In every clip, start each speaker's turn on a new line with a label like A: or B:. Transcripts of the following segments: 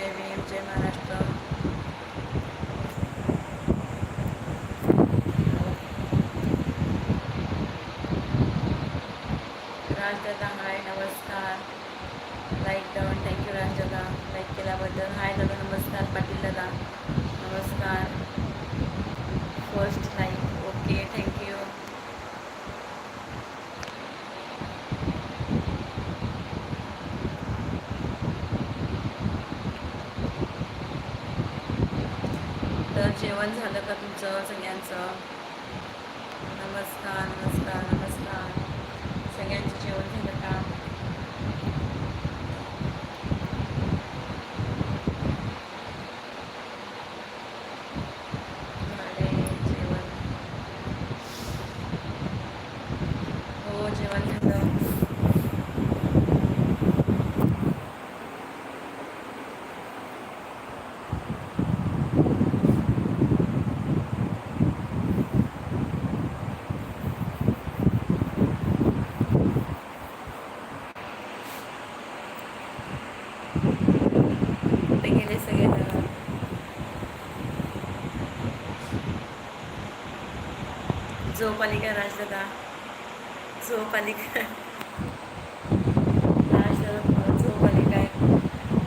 A: जय भीम जय महाराष्ट्र. राजदादा हाय नमस्कार. Like down thank you राजदादा लाईक केल्याबद्दल. हाय दादा नमस्कार. पाटील दादा. महापालिका का राजदादा झोप आली राजदादा झोप आली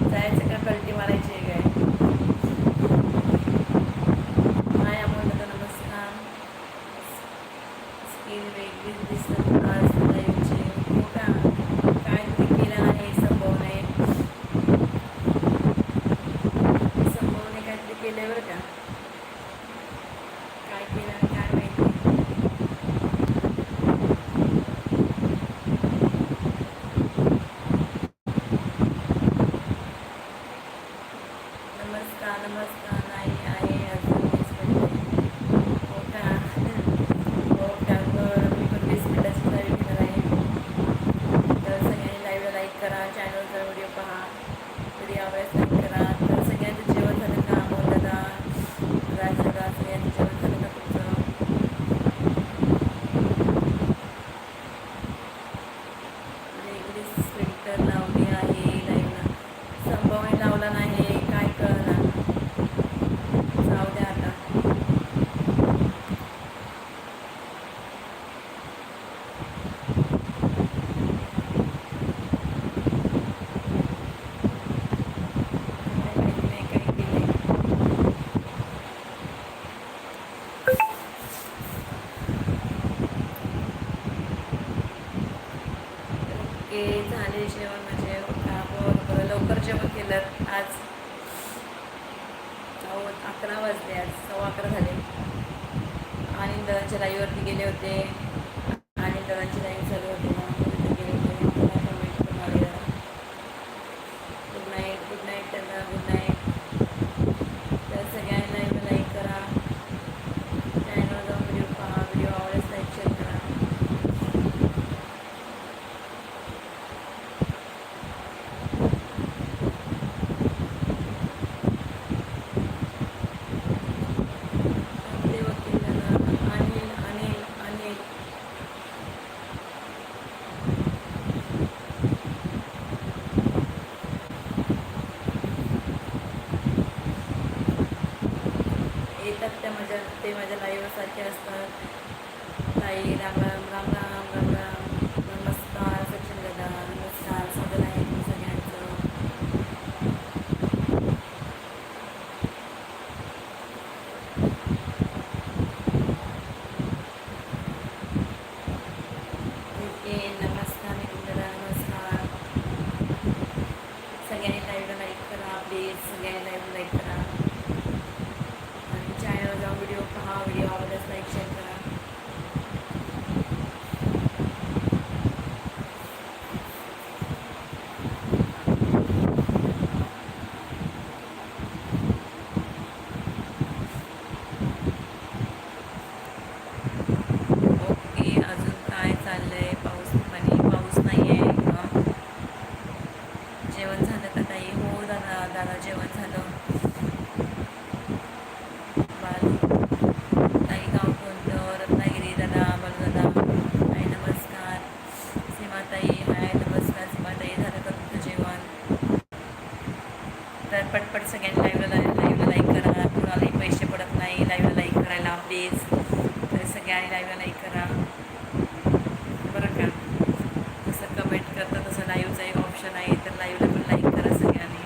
A: जायचं का? कल्टी मारायची काय काय आपण नमस्कार. स्किन वेगळी दिसत आज मोठा प्लीज तर सगळ्यांनी लाईव्हला लाईक करा बरं का जसं कमेंट करतं तसं लाईव्हचा एक ऑप्शन आहे तर लाईव्हला पण लाईक करा सगळ्यांनी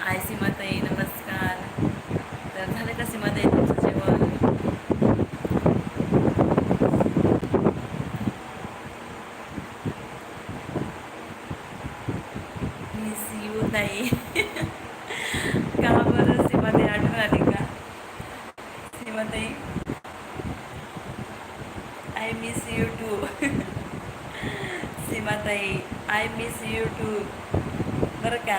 A: हाय सीमाताई नमस्कार तर झालं का सीमाताई तुमचं जेवण मिस यू ताई का बरं सीमाताई आठवण आली का सीमाताई आय मिस यू टू सीमाताई आय मिस यू टू बरं का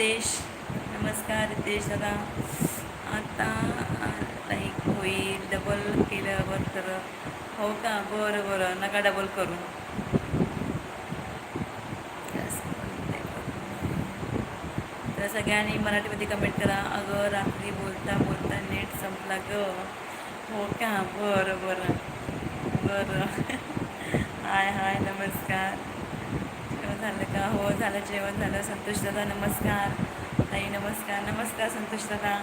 A: रितेश. नमस्कार रितेश दादा. आता लाईक होईल डबल केल्यावर तर. हो का? बरं बरं. नका डबल करू. तर सगळ्यांनी मराठीमध्ये कमेंट करा. अगं रात्री बोलता बोलता नेट संपला ग. हो का? बरं बरं. बरं. हाय हाय. नमस्कार. झालं का? हो झालं जेवण झालं. संतोष दादा नमस्कार. ताई नमस्कार. नमस्कार संतोष दादा.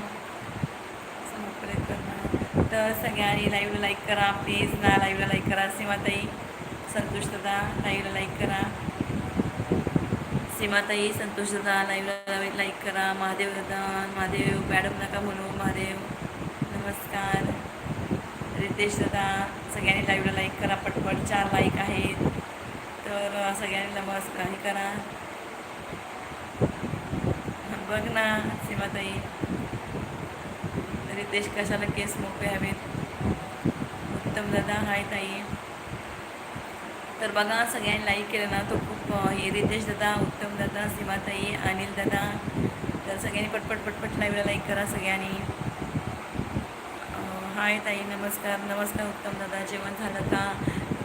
A: तर सगळ्यांनी लाईव्हला लाईक करा प्लीज ना लाईव्हला लाईक करा. सीमाताई संतोष दादा लाईव्हला लाईक करा. सीमाताई संतोष दादा लाईव्हला लाईक करा. महादेव दादा महादेव. मॅडम नका म्हणू महादेव. नमस्कार. रितेश दादा सगळ्यांनी लाईव्हला लाईक करा. पटपट चार लाईक आहेत. तर सगळ्यांनी नमस्कार हे करा. बघ ना सीमाताई. रितेश कशाला केस मोकळे हवेत? उत्तम दादा हाय ताई. तर बघा सगळ्यांनी लाईक केलं ना तो खूप हे रितेश दादा उत्तम दादा सीमाताई अनिल दादा. तर सगळ्यांनी पटपट पटपट लाईव्हला लाईक करा सगळ्यांनी. हाय ताई नमस्कार. नमस्कार उत्तम दादा. जेवण झालं का?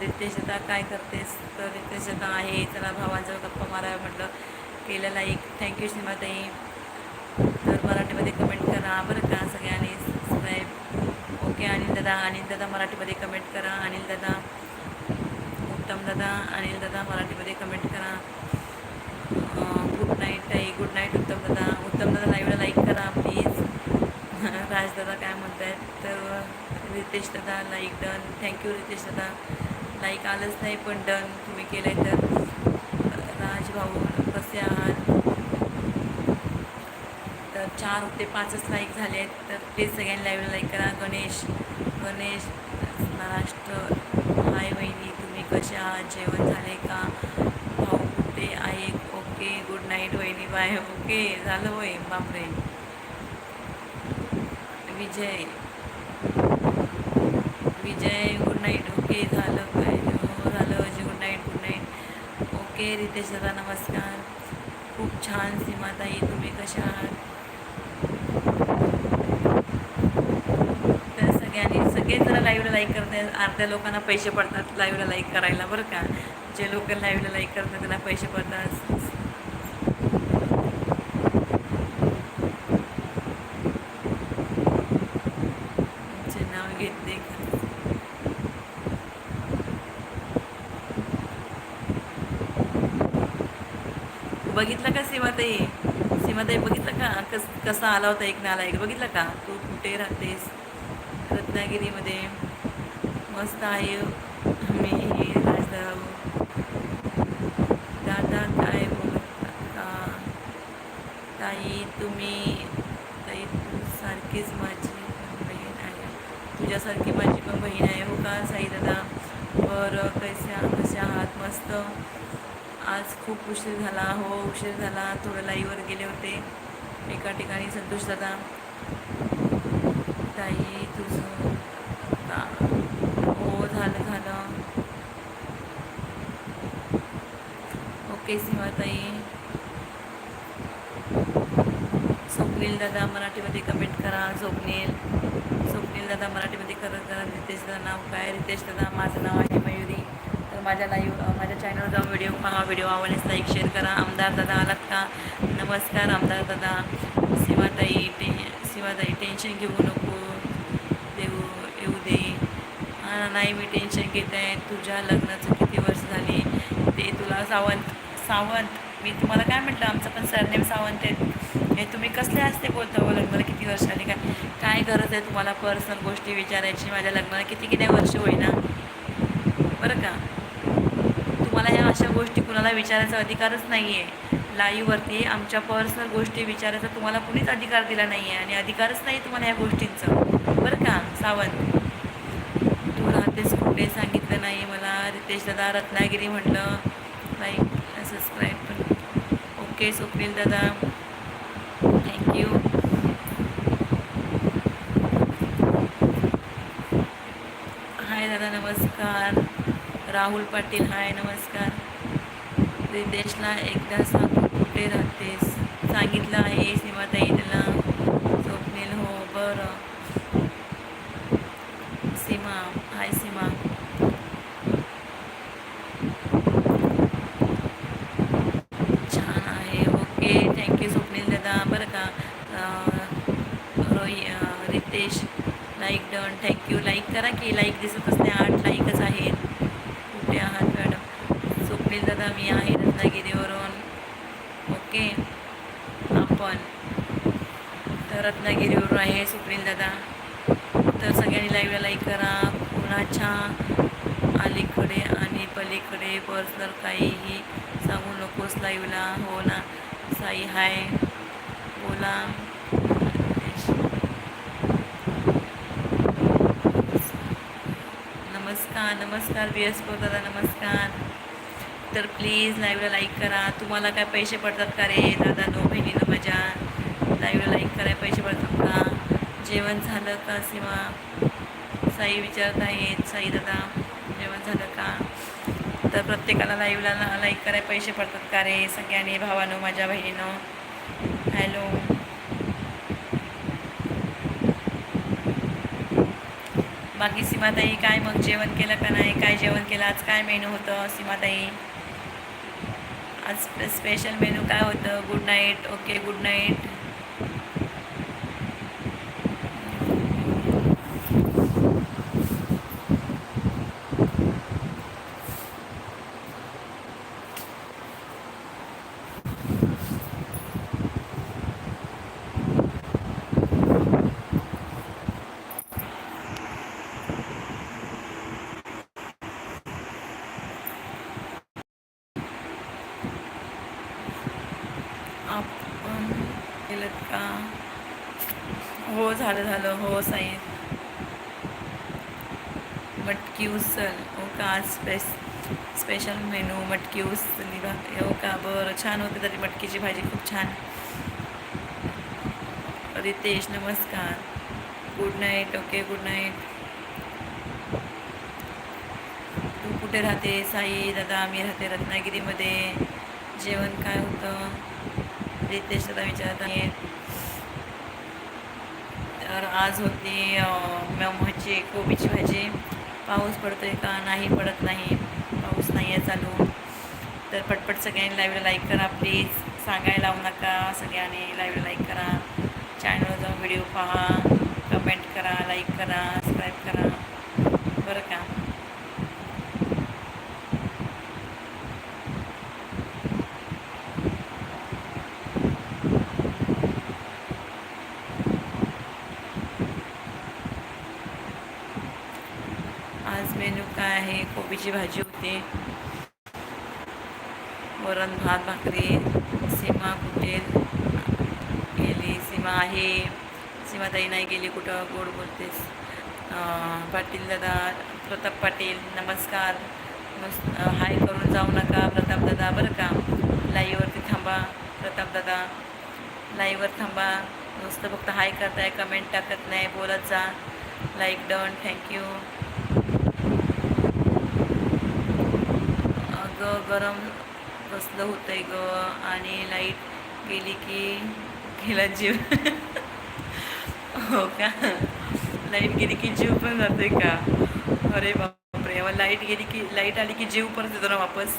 A: रितेश काय करतेस? तर रितेश आहे. त्याला भावांजवळ गप्पा मारायला म्हटलं. केलं लाईक थँक्यू श्रीमाताई तर मराठीमध्ये कमेंट करा. बरं का सगळ्यांनी? सबस्क्राईब ओके अनिल दादा. अनिल दादा मराठीमध्ये कमेंट करा. अनिल दादा उत्तम दादा. अनिल दादा मराठीमध्ये कमेंट करा. गुड नाईट ताई. गुड नाईट उत्तम दादा. उत्तम दादा लाईव्हला लाईक करा प्लीज राज दादा काय म्हणत आहेत तर रितेश दादा लाईक डन थँक्यू रितेश दादा. लाईक आलंच नाही पण डन तुम्ही केलं आहे तर. राज भाऊ कसे आहात तर चार होते पाचच लाईक झाले आहेत तर प्लीज सगळ्यांनी लाईव्हला लाईक करा. गणेश गणेश महाराष्ट्र हाय वहिनी तुम्ही कसे आहात? जेवण झाले का? भाऊ कुठे आहे? ओके गुड नाईट वहिनी बाय ओके झालं होय बापरे. Vijay. Vijay good night okay झालं काय हो झालं Ajay good night good night okay Ritesh दादा नमस्कार. खूप छान सीमाताई तुम्ही कशा आहात? तर सगळ्यांनी सगळे जरा लाईव्हला लाईक करते अर्ध्या लोकांना पैसे पडतात लाईव्हला लाईक करायला बरं का? जे लोक लाईव्हला लाईक करतात त्यांना पैसे पडतात तुमचे नाव घेतले का बघितलं का सीमाताई? सीमाताई बघितलं का? कस कसा आला होता एक नालायक? बघितलं का? तू कुठे राहतेस? रत्नागिरीमध्ये. मस्त आहे. मी राजदाराव. दादा काय बोलता ताई तुम्ही ताई तू सारखीच माझी बहीण आहे. तुझ्यासारखी माझी पण बहीण आहे. हो का साई दादा? बरं कशा कशा आहात? मस्त. आज खूप उशीर झाला. हो उशीर झाला. थोडं लाईवर गेले होते. एका ठिकाणी संतोष दादा. ताई तुझं हो झालं झालं. ओके सीमाताई स्वप्नील दादा मराठीमध्ये कमेंट करा. स्वप्नील. स्वप्नील दादा मराठीमध्ये करत करा रितेश दादा नाव काय? रितेश दादा माझं नाव आहे मयुरी. माझ्या लाईव्ह माझ्या चॅनलवर जाऊन व्हिडिओ पहा व्हिडिओ आवडल्यास लाईक शेअर करा. आमदार दादा आलात का? नमस्कार आमदार दादा. शिवाताई टे शिवाताई टेन्शन घेऊ नको. देऊ येऊ दे. नाही मी टेन्शन घेत आहे. तुझ्या लग्नाचं किती वर्ष झाले? ते तुला सावंत सावंत. मी तुम्हाला काय म्हटलं? आमचं पण सरनेम सावंत आहे. हे तुम्ही कसले असते बोलता हो? लग्नाला किती वर्ष आली काय काय गरज आहे तुम्हाला? पर्सनल गोष्टी विचारायची. माझ्या लग्नाला किती किती वर्ष होईना? बरं का? तुम्हाला ह्या अशा गोष्टी कुणाला विचारायचा अधिकारच नाही आहे लाईव्हवरती आमच्या पर्सनल गोष्टी विचारायचा तुम्हाला कुणीच अधिकार दिला नाही आहे आणि अधिकारच नाही तुम्हाला ह्या गोष्टींचं. बरं का सावंत? तू राहतेस कुठे सांगितलं नाही मला? रितेश दादा रत्नागिरी म्हटलं. लाईक सबस्क्राईब पण ओके स्वप्नील दादा. थँक्यू हाय दादा नमस्कार. राहुल पाटील हाय नमस्कार. रितेशला एकदा सांग कुठे राहतेस? सांगितलं आहे सीमाताई त्याला स्वप्नील हो बरं. सीमा हाय सीमा छान आहे ओके थँक्यू स्वप्नील दादा बरं का अं, रोई अं, Ritesh like done thank you like करा की लाईक दिसतच नाही आठ लाईकच आहेत कुठे आहात मॅडम स्वप्नील दादा मी आहे रत्नागिरीवरून ओके आपण तर रत्नागिरीवरून आहे स्वप्नील दादा तर सगळ्यांनी लाईव्हला लाईक करा कोणाच्या अलीकडे अलीकडे पर्सनल काहीही सांगू नकोस लाईव्हला हो ना. साई हाय. बोला. नमस्कार नमस्कार बी एस दादा नमस्कार. तर प्लीज लाईव्हला लाईक करा. तुम्हाला काय पैसे पडतात का रे? दादा दो बहिणीनं माझ्या लाईव्हला लाईक करायला पैसे पडतात का? जेवण झालं का सीमा साई विचारत आहेत. साई दादा जेवण झालं का? तर प्रत्येकाला लाईव्हला लाईक करायला पैसे पडतात का रे? सगळ्यांनी भावानं माझ्या बहिणीनं. हॅलो बाकी सीमाताई काय मग? जेवण केलं का नाही? काय जेवण केलं? आज काय मेनू होतं सीमाताई? आज स्पेशल मेनू काय होतं? Good night okay good night आपण केलं का हो झालं झालं हो साई मटकी उसल हो का आज स्पेस स्पेशल मेनू मटकी उसली हो का बरं छान होते तरी मटकीची भाजी खूप छान. रितेश नमस्कार. Good night okay good night तू कुठे राहते साई दादा? आम्ही राहते रत्नागिरीमध्ये. जेवण काय होतं? रितेश दादा विचारत आहे तर आज होती मम्माची कोबीची भाजी. पाऊस पडतो आहे का? नाही पडत नाही. पाऊस नाही आहे चालू. तर पटपट सगळ्यांनी लाईव्हला लाईक करा प्लीज सांगायला लावू नका. सगळ्यांनी लाईव्हला लाईक करा. चॅनलवर जाऊन व्हिडिओ पहा. कमेंट करा लाईक करा सबस्क्राईब करा. बरं का आज मेनू काय आहे भाजी होते. वरण भात भाकरी सीमा कुठे? गेली. सीमा आहे. सीमाताई नाही गेली कुठं? गोड बोलतेस. पाटील दादा प्रताप पाटील नमस्कार. नुस हाय करून जाऊ नका प्रताप दादा बरं का? लाईवरती थांबा प्रताप दादा. लाईव्हवर थांबा. नुसतं फक्त हाय करताय कमेंट टाकत नाही बोलत जा. Like done thank you. ग गरम कसलं होतंय ग. आणि लाइट गेली की गेला जीव. हो का? लाइट गेली की जीव पण जातोय का? अरे बापरे. मग लाइट गेली की लाइट आली की जीव परत येतो ना वापस?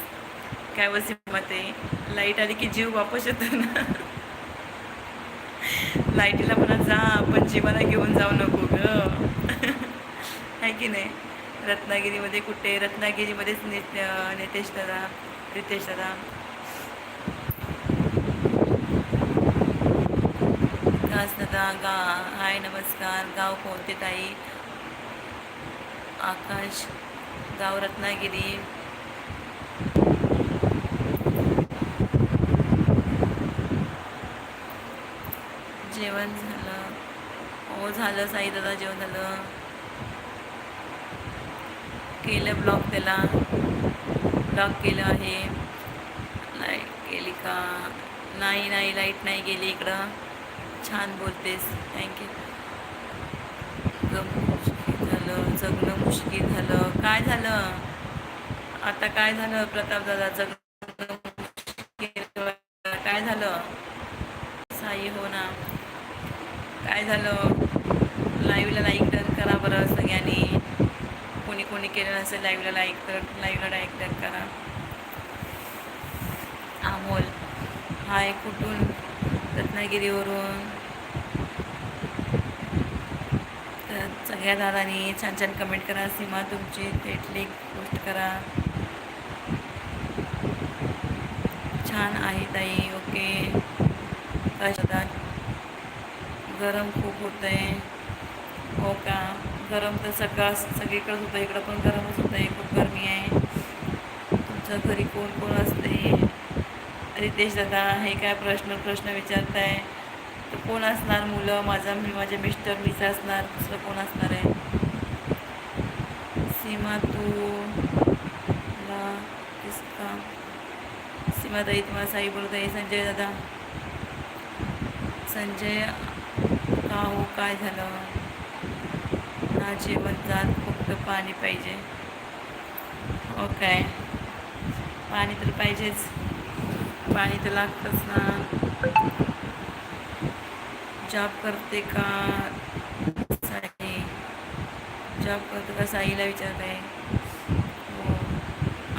A: काय वसी मत आहे? लाइट आली की जीव वापस येतो ना? लाईटीला म्हणा जा पण जीवाला घेऊन जाऊ नको ग. आहे की नाही? रत्नागिरीमध्ये कुठे? रत्नागिरीमध्येच नित नितेश दादा रितेश दादा. विकास दादा गा हाय नमस्कार. गाव कोणते ताई? आकाश गाव रत्नागिरी. जेवण झालं. हो झालं साई दादा जेवण झालं. केलं ब्लॉक त्याला. ब्लॉक केलं आहे. लाइट गेली का? नाही नाही लाइट नाही गेली इकडं. छान बोलतेस. थँक्यू मुश्किल झालं जगणं मुश्किल झालं. काय झालं? आता काय झालं प्रताप दादा? जगणं काय झालं? साई हो ना. काय झालं? लाईव्हला लाईक डन करा बरं सगळ्यांनी. कोणी केलं नसेल लाईव्हला लाईक तर लाईव्हला लाईक तर करा. अमोल हाय कुठून? रत्नागिरीवरून. तर सगळ्या दादानी छान छान कमेंट करा. सीमा तुमची थेटली पोस्ट करा. छान आहे ताई ओके कशात? गरम खूप होतं आहे हो का? गरम तर सकाळ सगळीकडंच होतं इकडं पण गरमच होतं आहे खूप गरमी आहे. तुमच्या घरी कोण कोण असते रितेश दादा हे काय प्रश्न प्रश्न विचारताय. तर कोण असणार मुलं? माझा मी माझे मिस्टर मीच असणार दुसरं कोण असणार आहे? सीमा तू ला किसका सीमा तुम्हाला साई बोलत आहे संजय दादा. संजय का हो काय झालं? ना जेवण जात फक्त पाणी पाहिजे. ओके पाणी तर पाहिजेच. पाणी तर लागतंच ना. जॉब करते का साई? जॉब करते का साईला विचारत. आहे हो.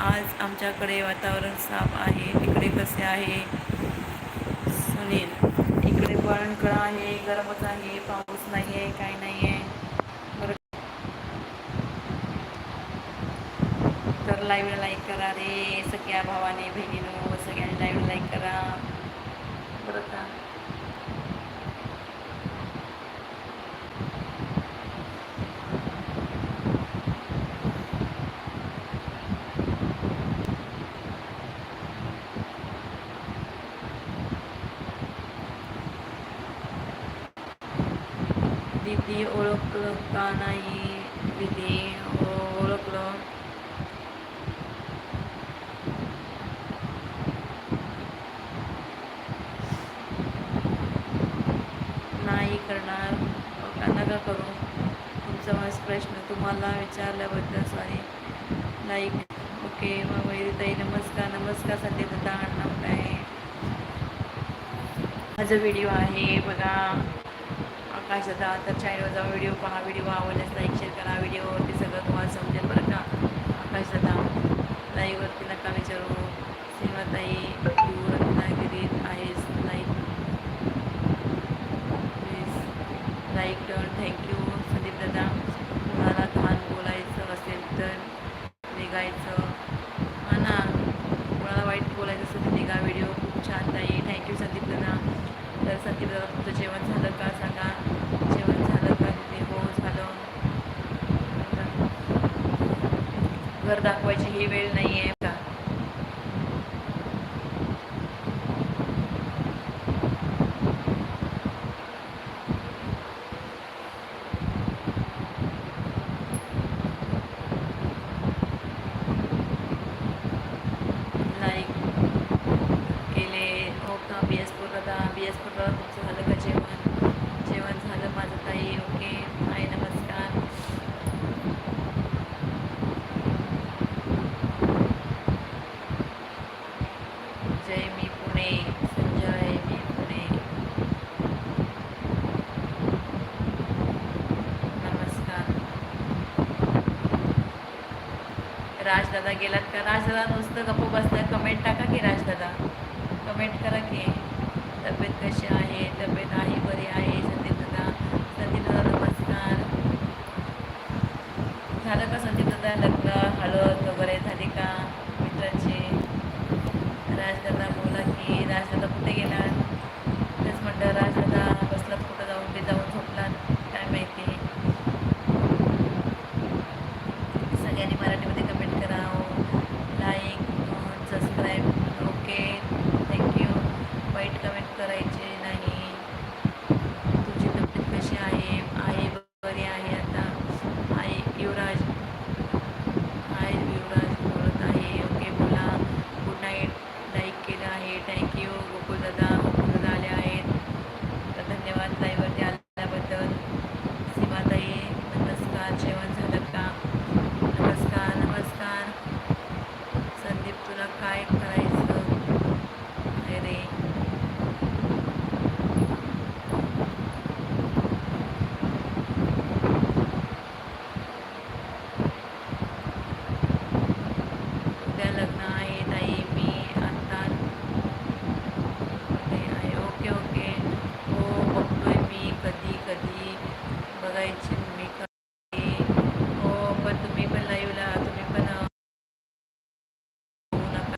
A: आज आमच्याकडे वातावरण साफ आहे तिकडे कसे आहे? सुनील इकडे वळणकळा आहे गरमच आहे पाऊस नाही आहे काय नाही आहे बरं तर लाईव्हला लाईक करा रे सगळ्या भावाने बहिणीनो सगळ्यांनी लाईव्हला लाईक करा. बरं का? दीदी ओळखलं का नाही? दीदी हो ओळखलं नाही करणार हो का नका करू तुमचा माझा प्रश्न तुम्हाला विचारल्याबद्दल सॉरी लाईक ओके मग ताई नमस्कार नमस्कार संदीप दादा नाव काय माझा व्हिडिओ आहे बघा. आकाश दादा तर चॅनलवर जाऊन व्हिडिओ पहा व्हिडिओ आवडल्यास लाईक शेअर करा. व्हिडिओवरती सगळं तुम्हाला समजेल बरं का. आकाश दादा नका विचारू. सिनेमाताई तू रत्नागिरीत आहेस like please like done thank you Sandeep दादा कोणाला घाण बोलायचं असेल तर निघायचं हा ना कोणाला वाईट बोलायचं व्हिडिओ. खूप छान ताई. थँक्यू संदीप दादा तर संदीप दादा तुमचं जेवण झालं का? सांगा. जेवण झालं का? तिथे हो झालं. घर दाखवायची ही वेळ नाही आहे राजदादा गेलात का? राजदादा नुसतं गप्प बसतं कमेंट टाका की राजदादा. कमेंट करा की तब्येत कशी आहे? तब्येत आहे बरी आहे? संदीप दादा नमस्कार. झालं का संदीप लग्न? हळद वगैरे झाली का मित्रांची? राजदादा बोला की राजदादा कुठे गेलात? आहे थँक्यू गोकुल दादा गोकुल दादा आले आहेत तर धन्यवाद लाईव्हवरती आल्याबद्दल सीमाताई नमस्कार जेवण झालं का नमस्कार नमस्कार संदीप तुला काय करायचं आहे रे उद्या लग्न आहे ताई मी आत्ता मध्ये आहे ओके ओके हो बघतोय मी कधी कधी बघायची मी कधी हो पण तुम्ही पण लाईव्हला तुम्ही पण अं, होऊ नका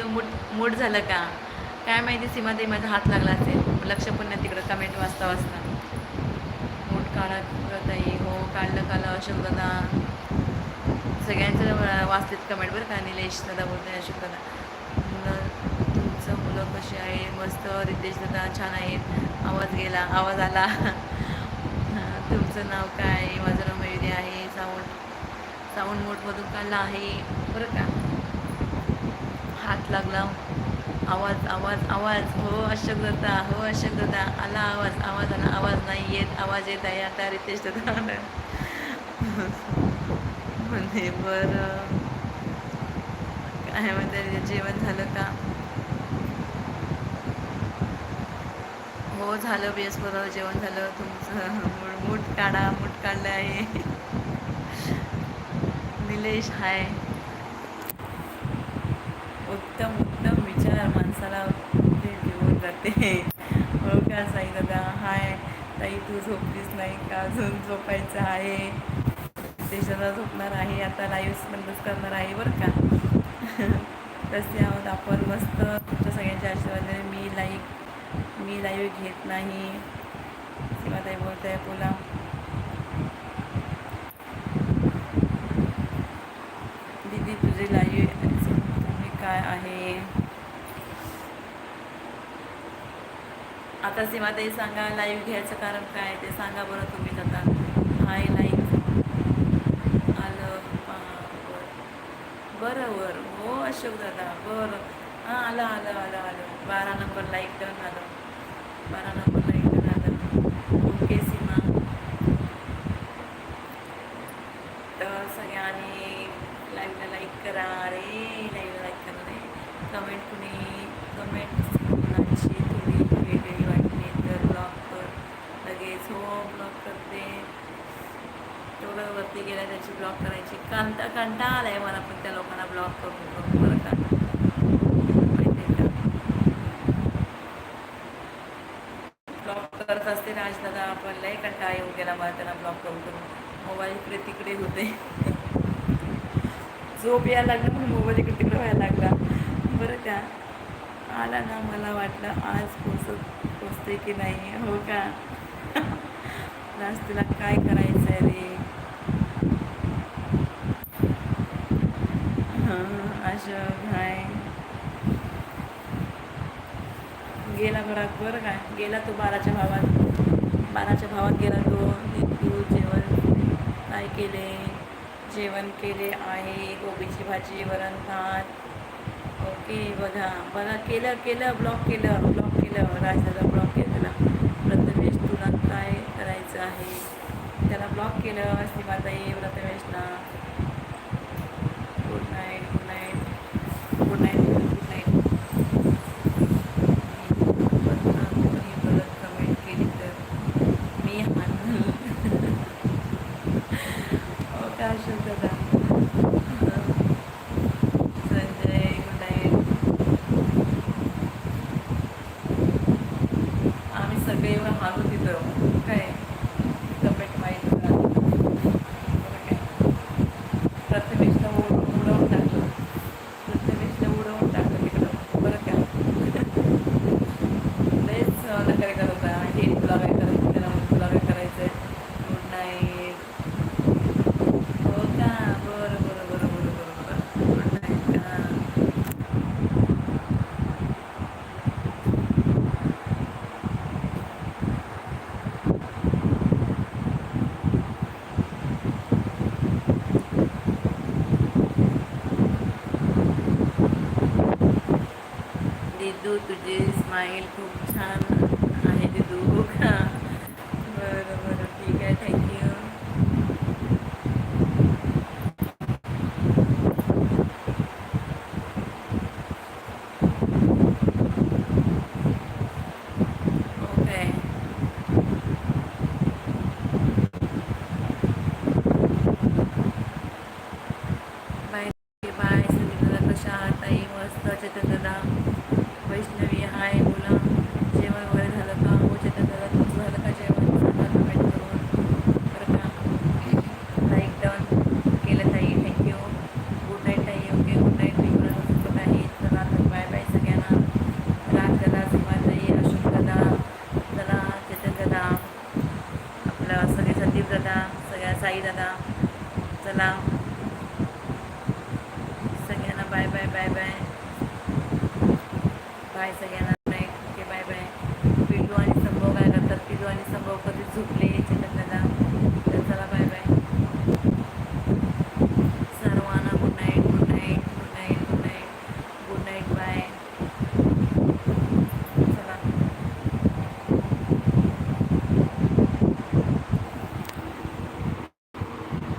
A: व्हिडिओ मूड मूड झालं का? काय माहिती सीमाताई माझा हात लागला असेल. लक्ष पण नाही तिकडं कमेंट वाचता वाचता. मूड काढा ताई. हो काढलं काढलं अशोक दादा सगळ्यांचं वाचलेत कमेंट बरं का? निलेश दादा बोलते अशोक दादा मुलं तुमचं मुलं कशी आहे मस्त. रितेश दादा छान आहेत. आवाज गेला आवाज आला. तुमचं नाव काय? माझं नाव मयुरी आहे. साऊंड साऊंड मोडमधून काढला आहे. बरं का? हात लागला. आवाज आवाज आवाज. हो अशोक दादा हो अशोक दादा आला आवाज. आवाज आला. आवाज नाही येत. आवाज येत आहे. आता रितेश दादा म्हणजे बरं. काय म्हणते जेवण झालं का? हो झालं बेस बरोबर. जेवण झालं. तुमचं मूड मूठ काढा. मूठ काढलं आहे. निलेश हाय. उत्तम उत्तम विचार माणसाला घेऊन जाते. हो का साई दादा? हाय. ताई तू झोपलीस नाही का? अजून झोपायचं आहे. देशाला झोपणार आहे. आता लाईव्ह बंदच करणार आहे बरं का? तसे आहोत आपण. मस्त. तुमच्या सगळ्यांच्या आशीर्वादाने मी लाईव्ह मी लाईव्ह घेत नाही. किंवा बोलत आहे बोला दीदी तुझे लाईव्ह तुम्ही आणि आता सीमाताई सांगा लाईव्ह घ्यायचं कारण काय? ते सांगा बरं तुम्हीच आता. हाय लाईव्ह आलं. बरं. बरं हो अशोक दादा. बरं. हां आलं आलं आलं आलं. बारा नंबर लाईक करून आलं. बारा नंबर लाईक करून आलं ओके सीमा तर सगळ्यांनी लाईव्हला लाईक करा रे लाईव्हला लाईक करा रे कमेंट कुणी कमेंट कुणाची थोडी वेगळी वाटली तर ब्लॉक कर लगेच हो ब्लॉक करते तेवढं वरती गेल्या त्याची ब्लॉक करायची कंटा कंटाळा आला आहे मला पण त्या लोकांना ब्लॉक करून करून बरं का माहिती आहे का ब्लॉक करत असते राजदादा आपण लय कंटाळा येऊन गेला मला त्यांना ब्लॉक करून करून मोबाईल इकडे तिकडे होते झोप यायला लागला म्हणून मोबाईल इकडे तिकडे व्हायला लागला. बरं का? आला ना मला वाटलं आज पोचत पोचते की नाही? हो का? आज तुला काय करायचं आहे रे? हां अशोक हाय. गेला घरात बरं काय गेला तो बाराच्या भावात. बाराच्या भावात गेला तो. तू जेवण काय केले जेवण केले आहे गोबीची भाजी वरण भात. ओके बघा बघा केलं केलं ब्लॉक केलं ब्लॉक केलं राजदादा ब्लॉक केलं प्रथमेश तुला काय करायचं आहे? त्याला ब्लॉक केलं सीमाताई प्रथमेशला प्रथमेशला उड उडवून टाकलं प्रथमेशला उडवून टाकलं तिकडं बरं का लयच नकार करत होता हे तुला काय करायचं त्याला म्हणून तुला काय करायचं गुड नाईट हो का बरं बरं बरं बरं बरं बरं गुड नाईट का दिदू तुझी स्माईल खूप छान आहे दिदू का बरं बरं ठीक आहे thank you okay bye bye Sangeeta कशा आहात ताई मस्त चेतन दादा वैष्णवी हाय बोला जेवण